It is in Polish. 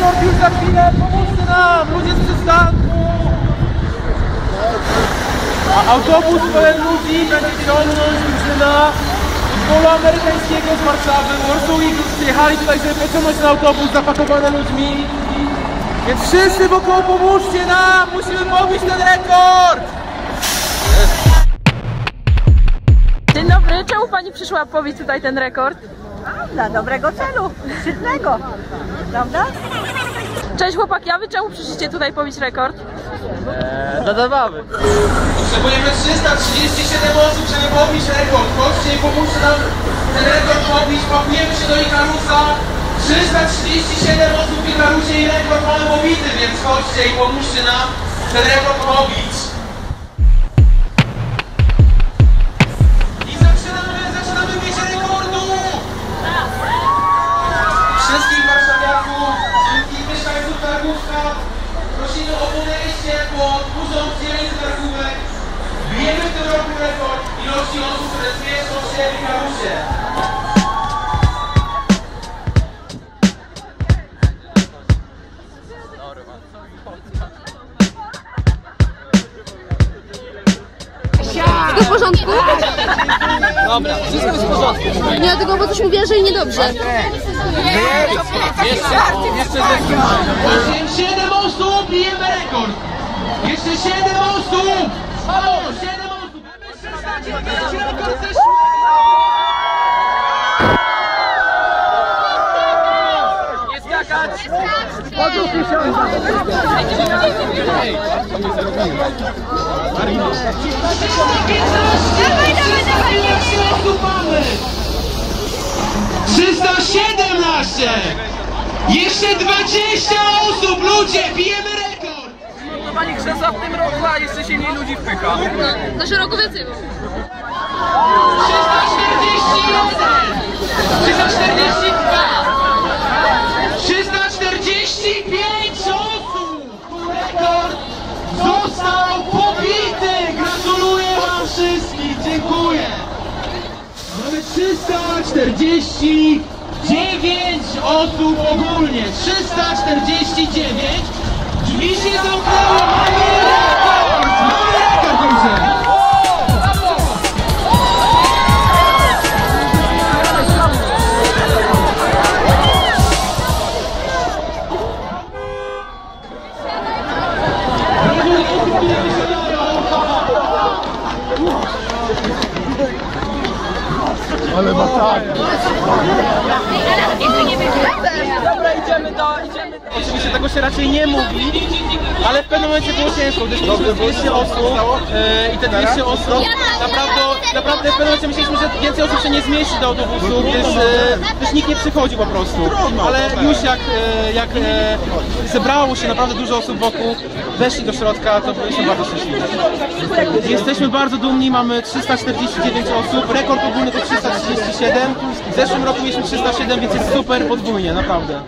rekord już za chwilę, pomóżcie nam, ludzie z przystanku! A autobus pełen ludzi będzie ciągnąć drużyna polu amerykańskiego z Warszawy. Warsaw Eagles przyjechali tutaj, żeby pociągnąć ten autobus zapakowany ludźmi. Więc wszyscy wokoło pomóżcie nam! Musimy pobić ten rekord! Dzień dobry, czemu pani przyszła pobić tutaj ten rekord? Dla dobrego celu, szczytnego, prawda? Cześć chłopaki, a wy czemu przyszliście tutaj pobić rekord? Do zabawy. Potrzebujemy 337 osób, żeby pobić rekord. Chodźcie i pomóżcie nam ten rekord pobić. Pakujemy się do Ikarusa. 337 osób w Ikarusie i rekord mamy pobity, więc chodźcie i pomóżcie nam ten rekord pobić. Wszystko w porządku? Dobra, wszystko jest w porządku. Nie, tylko bo coś mówię, że i niedobrze. Jeszcze 7 osób, bijemy rekord! Jeszcze 7 osób! Halo, 7 osób! Rekord zeszły! Nie skakać! Dawaj, dawaj, dawaj! osób mamy! 317! Jeszcze 20 osób, ludzie! Bijemy rekord! Pani krzesła w tym roku, a jeszcze się mniej ludzi wpycha. Na szeroko więcej. 341! 349 osób ogólnie. 349. Drzwi się zamknęły. Dobra, idziemy do, idziemy. Oczywiście tego się raczej nie mówi, ale w pewnym momencie było ciężko, gdyż mieliśmy 200 osób e, i te 200 osób naprawdę, naprawdę w pewnym momencie myśleliśmy, że więcej osób się nie zmieści do autobusu, gdyż, e, gdyż nikt nie przychodzi po prostu. Ale już jak, e, jak e, zebrało się naprawdę dużo osób wokół, weszli do środka, to byliśmy bardzo szczęśliwi. Jesteśmy bardzo dumni, mamy 349 osób, rekord ogólny to 337, w zeszłym roku mieliśmy 307, więc jest super podwójnie, naprawdę.